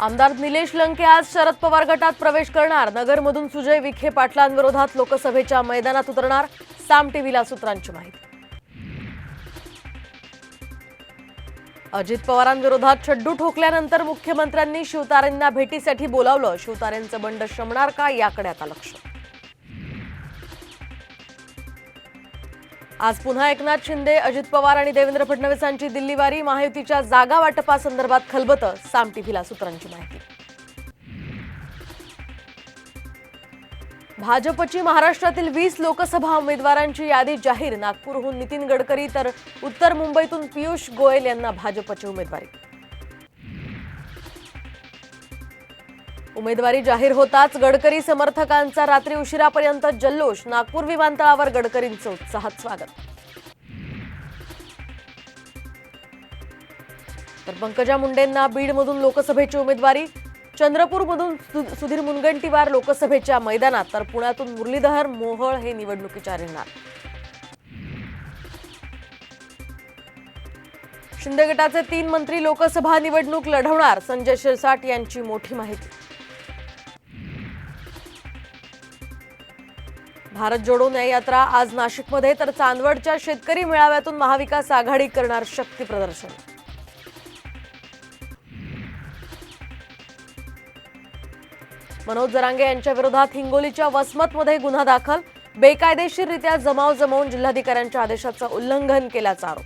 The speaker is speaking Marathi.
आमदार निलेश लंके आज शरद पवार गटात प्रवेश करणार. नगरमधून सुजय विखे पाटलांविरोधात लोकसभेच्या मैदानात उतरणार. साम टीव्हीला सूत्रांची माहिती. अजित पवारांविरोधात छड्डू ठोकल्यानंतर मुख्यमंत्र्यांनी शिवतारेंना भेटीसाठी बोलावलं. शिवतारेंचं बंड शमणार का याकडे आता लक्ष. आज पुन्हा एकनाथ शिंदे अजित पवार आणि देवेंद्र फडणवीसांची दिल्लीवारी महायुतीच्या जागा वाटपासंदर्भात खलबतं साम टीव्हीला सूत्रांची माहिती. भाजपची महाराष्ट्रातील वीस लोकसभा उमेदवारांची यादी जाहीर नागपूरहून नितीन गडकरी तर उत्तर मुंबईतून पियुष गोयल यांना भाजपची उमेदवारी. उमेदवारी जाहीर होताच गडकरी समर्थकांचा रात्री उशिरापर्यंत जल्लोष. नागपूर विमानतळावर गडकरींचं उत्साहात स्वागत. तर पंकजा मुंडेंना बीडमधून लोकसभेची उमेदवारी चंद्रपूरमधून सुधीर मुनगंटीवार लोकसभेच्या मैदानात तर पुण्यातून मुरलीधर मोहळ हे निवडणुकीच्या रिंगणात शिंदे गटाचे तीन मंत्री लोकसभा निवडणूक लढवणार संजय शिरसाट यांची मोठी माहिती. भारत जोडो न्याय यात्रा आज नाशिकमध्ये तर चांदवडच्या शेतकरी मेळाव्यातून महाविकास आघाडी करणार शक्ती प्रदर्शन. मनोज जरांगे यांच्या विरोधात हिंगोलीच्या वसमतमध्ये गुन्हा दाखल. बेकायदेशीररित्या जमाव जमवून जिल्हाधिकाऱ्यांच्या आदेशाचं उल्लंघन केल्याचा आरोप.